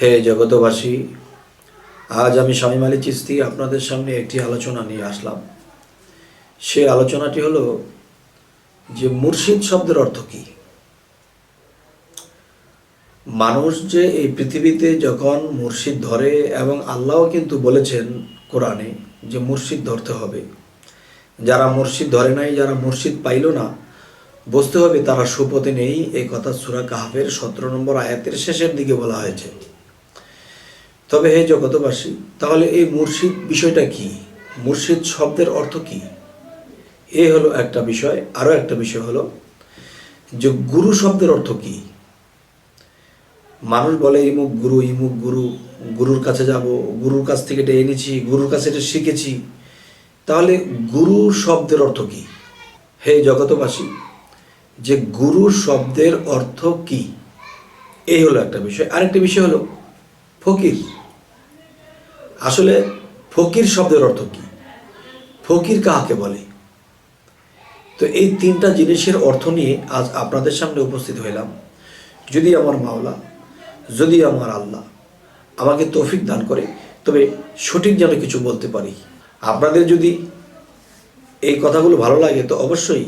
হে জগতবাসী আজ আমি স্বামী মালি চিস্তি আপনাদের সামনে একটি আলোচনা নিয়ে আসলাম। সে আলোচনাটি হলো যে মুর্শিদ শব্দের অর্থ কি? মানুষ যে এই পৃথিবীতে যখন মুর্শিদ ধরে এবং আল্লাহ কিন্তু বলেছেন কোরআনে যে মুর্শিদ ধরতে হবে। যারা মুর্শিদ ধরে নাই, যারা মুর্শিদ পাইল না, বুঝতে হবে তারা সুপথে নেই। এই কথা সুরা কাহাফের সতেরো নম্বর আয়াতের শেষের দিকে বলা হয়েছে। তবে হে জগতবাসী তাহলে এই মুর্শিদ বিষয়টা কি? মুর্শিদ শব্দের অর্থ কি? এ হলো একটা বিষয়, আরও একটা বিষয় হলো যে গুরু শব্দের অর্থ কি? মানুষ বলে, ইমুক গুরু ইমুক গুরু, গুরুর কাছে যাব, গুরুর কাছ থেকে এটা এনেছি, গুরুর কাছে এটা শিখেছি। তাহলে গুরু শব্দের অর্থ কি? হে জগতবাসী যে গুরু শব্দের অর্থ কি? এই হলো একটা বিষয়। আরেকটা বিষয় হলো ফকির। আসলে ফকির শব্দের অর্থ কি? ফকির কাহাকে বলে? তো এই তিনটা জিনিসের অর্থ নিয়ে আজ আপনাদের সামনে উপস্থিত হইলাম। যদি আমার মাওলা, যদি আমার আল্লাহ আমাকে তৌফিক দান করে, তবে সঠিক যেন কিছু বলতে পারি। আপনাদের যদি এই কথাগুলো ভালো লাগে, তো অবশ্যই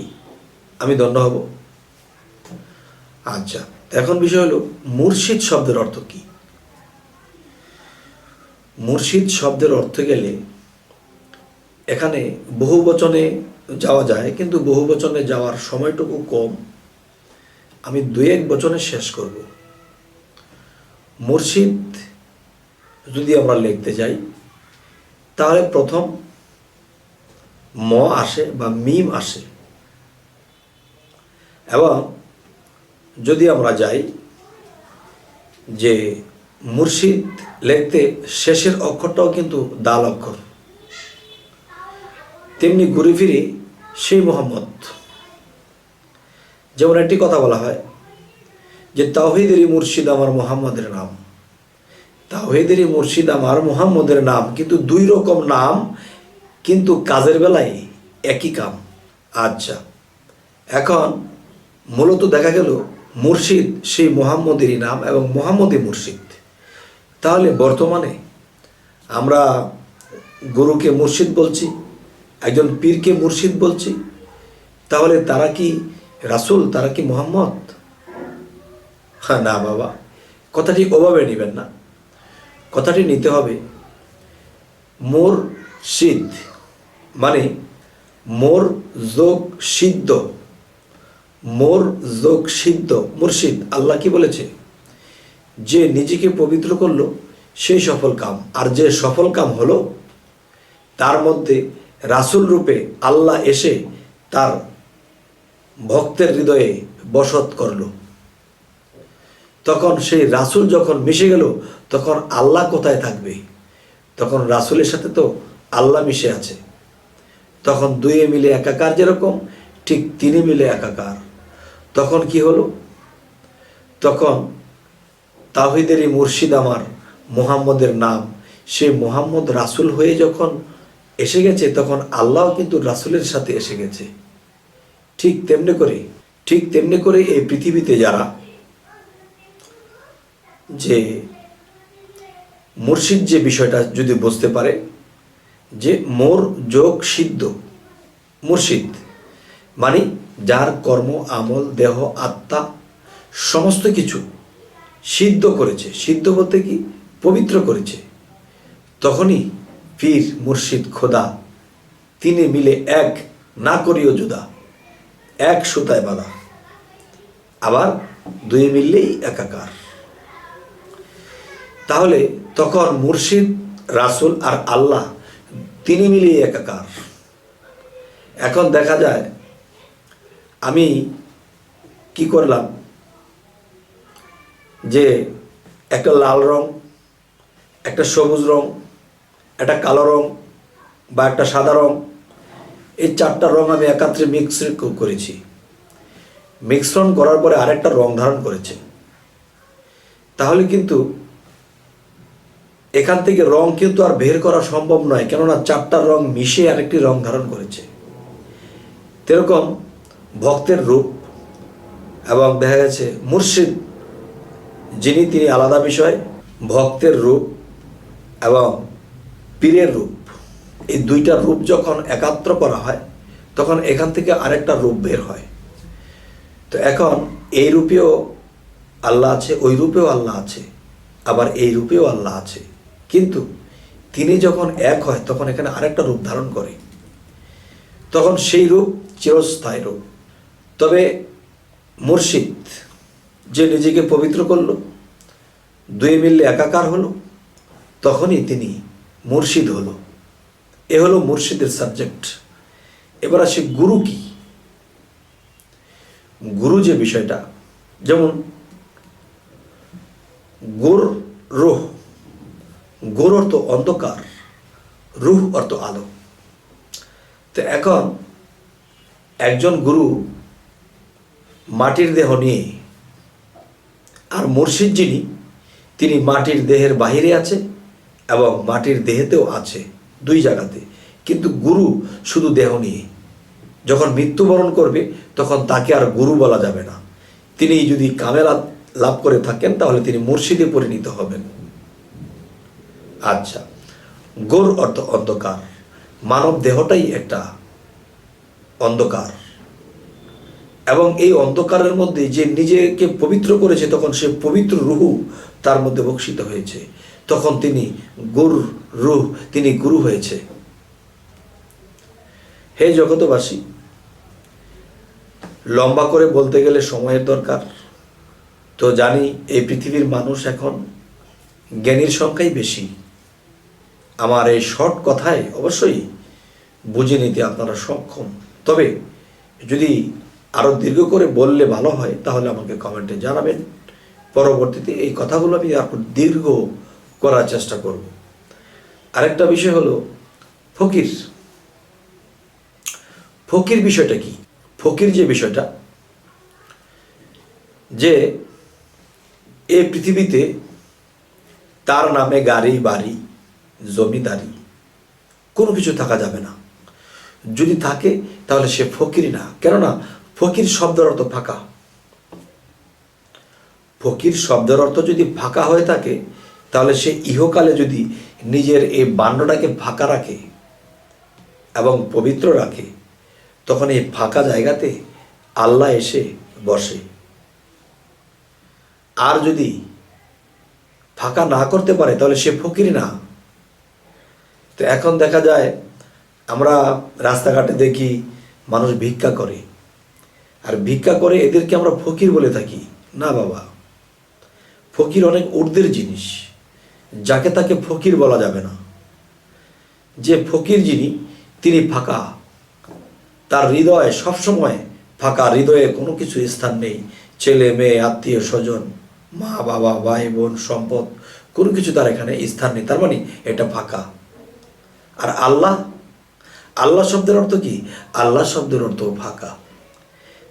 আমি দণ্ড হব। আচ্ছা এখন বিষয় হলো মুর্শিদ শব্দের অর্থ কি? মুর্শিদ শব্দের অর্থ গেলে এখানে বহু বচনে যাওয়া যায়, কিন্তু বহু বচনে যাওয়ার সময়টুকু কম। আমি দু এক বচনে শেষ করব। মুর্শিদ যদি আমরা লিখতে যাই, তাহলে প্রথম ম আসে বা মিম আসে। এবং যদি আমরা যাই যে মুর্শিদ লিখতে শেষের অক্ষরটাও কিন্তু দাল অক্ষর। তেমনি ঘুরে ফিরে সেই মোহাম্মদ। যেমন একটি কথা বলা হয় যে তাওহিদেরই মুর্শিদ আমার মোহাম্মদের নাম। তাওহিদেরই মুর্শিদ আমার মোহাম্মদের নাম কিন্তু দুই রকম নাম, কিন্তু কাজের বেলায় একই কাম। আচ্ছা এখন মূলত দেখা গেল মুর্শিদ সেই মোহাম্মদেরই নাম এবং মোহাম্মদী মুর্শিদ। তাহলে বর্তমানে আমরা গুরুকে মুর্শিদ বলছি, একজন পীরকে মুর্শিদ বলছি, তাহলে তারা কি রাসূল, তারা কি মোহাম্মদ? হ্যাঁ না বাবা, কথাটি ওভাবে নেবেন না। কথাটি নিতে হবে মোর সিদ্ধ মানে মোর যোগ সিদ্ধ মোর যোগ সিদ্ধ মুর্শিদ, আল্লাহ কি বলেছে? যে নিজেকে পবিত্র করল, সেই সফল কাম। আর যে সফল কাম হলো, তার মধ্যে রাসূল রূপে আল্লাহ এসে তার ভক্তের হৃদয়ে বসত করল। তখন সেই রাসূল যখন মিশে গেল, তখন আল্লাহ কোথায় থাকবে? তখন রাসূলের সাথে তো আল্লাহ মিশে আছে। তখন দুয়ে মিলে একাকার যেরকম, ঠিক তিনি মিলে একাকার। তখন কি হলো? তখন তাহিদেরই মুর্শিদ আমার, মোহাম্মদের নাম। সে মোহাম্মদ রাসূল হয়ে যখন এসে গেছে, তখন আল্লাহ কিন্তু রাসূলের সাথে এসে গেছে। ঠিক তেমনি করে, ঠিক তেমনি করে এই পৃথিবীতে যারা, যে মুর্শিদ যে বিষয়টা যদি বুঝতে পারে, যে মোর যোগ সিদ্ধ, মুর্শিদ মানে যার কর্ম, আমল, দেহ, আত্মা, সমস্ত কিছু সিদ্ধ করেছে। সিদ্ধ বলতে কি? পবিত্র করেছে। তখনই পীর মুর্শিদ খোদা তিনি মিলে এক না করিও জুদা, এক সুতায় বাঁধা, আবার দুই মিললেই একাকার। তাহলে তখন মুর্শিদ, রাসূল আর আল্লাহ তিনি মিলিয়ে একাকার। এখন দেখা যায়, আমি কি করলাম? যে একটা লাল রং, একটা সবুজ রং, একটা কালো রং বা একটা সাদা রং, এই চারটা রং আমি একাত্রে মিক্স করেছি। মিশ্রণ করার পরে আরেকটা রং ধারণ করেছে। তাহলে কিন্তু এখান থেকে রং কিন্তু আর বের করা সম্ভব নয়, কেননা চারটা রং মিশে আরেকটি রং ধারণ করেছে। তেরকম ভক্তের রূপ এবং দেখা গেছে মুর্শিদ যিনি তিনি আলাদা বিষয়, ভক্তের রূপ এবং পীরের রূপ। এই দুইটা রূপ যখন একাত্র করা হয়, তখন এখান থেকে আরেকটা রূপ বের হয়। তো এখন এই রূপেও আল্লাহ আছে, ওই রূপেও আল্লাহ আছে, আবার এই রূপেও আল্লাহ আছে। কিন্তু তিনি যখন এক হয়, তখন এখানে আরেকটা রূপ ধারণ করে। তখন সেই রূপ চিরস্থায়ী রূপ। তবে মুর্শিদ যে নিজেকে পবিত্র করল, দুই মিললে একাকার হলো, তখনই তিনি মুর্শিদ হলো। এ হলো মুর্শিদের সাবজেক্ট এবার আসে গুরু কি? গুরু যে বিষয়টা, যেমন গুর রুহ, গুর অর্থ অন্ধকার, রুহ অর্থ আলো। তো এখন একজন গুরু মাটির দেহ নিয়ে আর মুর্শিদ যিনি, তিনি মাটির দেহের বাহিরে আছে এবং মাটির দেহেতেও আছে দুই জায়গাতে। কিন্তু গুরু শুধু দেহ নিয়ে। যখন মৃত্যুবরণ করবে, তখন তাকে আর গুরু বলা যাবে না। তিনি যদি কামেলা লাভ করে থাকেন, তাহলে তিনি মুর্শিদে পরিণত হবেন। আচ্ছা গোর অর্থ অন্ধকার। মানব দেহটাই একটা অন্ধকার। এবং এই অন্ধকারের মধ্যে যে নিজেকে পবিত্র করেছে, তখন সে পবিত্র রুহু তার মধ্যে বক্ষিত হয়েছে। তখন তিনি গুর রুহ, তিনি গুরু হয়েছে। হে জগতবাসী লম্বা করে বলতে গেলে সময়ের দরকার। তো জানি এই পৃথিবীর মানুষ এখন জ্ঞানীর সংখ্যাই বেশি। আমার এই শর্ট কথায় অবশ্যই বুঝে নিতে আপনারা সক্ষম। তবে যদি আরও দীর্ঘ করে বললে ভালো হয়, তাহলে আমাকে কমেন্টে জানাবেন। পরবর্তীতে এই কথাগুলো আমি আর দীর্ঘ করার চেষ্টা করব। আরেকটা বিষয় হলো ফকির। ফকির বিষয়টা কি? ফকির যে বিষয়টা, যে এই পৃথিবীতে তার নামে গাড়ি, বাড়ি, জমিদারি কোনো কিছু থাকা যাবে না। যদি থাকে তাহলে সে ফকির না। কেননা ফকির শব্দের অর্থ ফাঁকা। ফকির শব্দের অর্থ যদি ফাঁকা হয়ে থাকে, তাহলে সে ইহকালে যদি নিজের এই বান্ডটাকে ফাঁকা রাখে এবং পবিত্র রাখে, তখন এই ফাঁকা জায়গাতে আল্লাহ এসে বসে। আর যদি ফাঁকা না করতে পারে, তাহলে সে ফকির না। তো এখন দেখা যায়, আমরা রাস্তাঘাটে দেখি মানুষ ভিক্ষা করে। আর ভিক্ষা করে এদেরকে আমরা ফকির বলে থাকি। না বাবা, ফকির অনেক ঊর্ধ্বের জিনিস, যাকে তাকে ফকির বলা যাবে না। যে ফকির যিনি, তিনি ফাঁকা। তার হৃদয় সবসময় ফাঁকা, হৃদয়ে কোনো কিছু স্থান নেই। ছেলে, মেয়ে, আত্মীয়, স্বজন, মা, বাবা, ভাই, বোন, সম্পদ, কোনো কিছু তার এখানে স্থান নেই। তার মানে এটা ফাঁকা। আর আল্লাহ আল্লাহ শব্দের অর্থ কি? আল্লাহ শব্দের অর্থ ফাঁকা।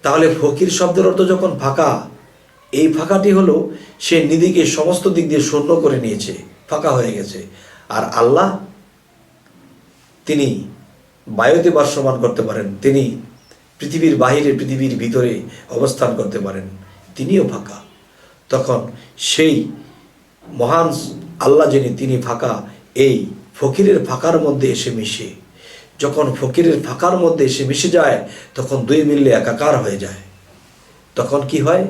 তাহলে ফকির শব্দের অর্থ যখন ফাঁকা, এই ফাঁকাটি হলো সে নিদিকে সমস্ত দিক দিয়ে শূন্য করে নিয়েছে, ফাঁকা হয়ে গেছে। আর আল্লাহ, তিনি বায়ুতে বাসমান করতে পারেন, তিনি পৃথিবীর বাহিরে, পৃথিবীর ভিতরে অবস্থান করতে পারেন, তিনিও ফাঁকা। তখন সেই মহান আল্লাহ যিনি, তিনি ফাঁকা, এই ফকিরের ফাঁকার মধ্যে এসে মিশে। যখন ফকিরের ফাঁকার মধ্যে এসে মিশে যায়, তখন দুই মিললে একাকার হয়ে যায়। তখন কি হয়?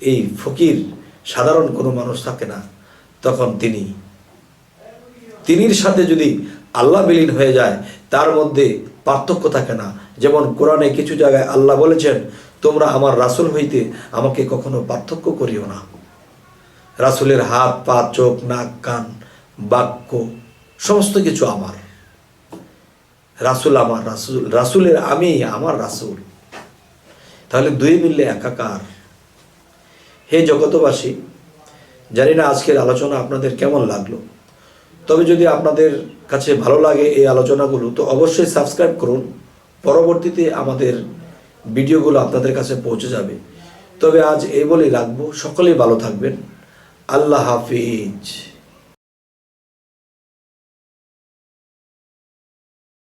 এই ফকির সাধারণ কোনো মানুষ থাকে না। তখন তিনি, তিনির সাথে যদি আল্লাহ বিলীন হয়ে যায়, তার মধ্যে পার্থক্য থাকে না। যেমন কোরআনে কিছু জায়গায় আল্লাহ বলেছেন, তোমরা আমার রাসুল হইতে আমাকে কখনো পার্থক্য করিও না। রাসুলের হাত, পা, চোখ, নাক, কান, বাক্য, সমস্ত কিছু আমার। রাসুল আমার রাসুল, রাসুলের আমি, আমার রাসুল। তাহলে দুই মিললে একাকার। হে জগতবাসী জানি না আজকের আলোচনা আপনাদের কেমন লাগল। তবে যদি আপনাদের কাছে ভালো লাগে এই আলোচনাগুলো, তো অবশ্যই সাবস্ক্রাইব করুন। পরবর্তীতে আমাদের ভিডিওগুলো আপনাদের কাছে পৌঁছে যাবে। তবে আজ এই বলেই রাখব, সকলেই ভালো থাকবেন। আল্লাহ হাফিজ।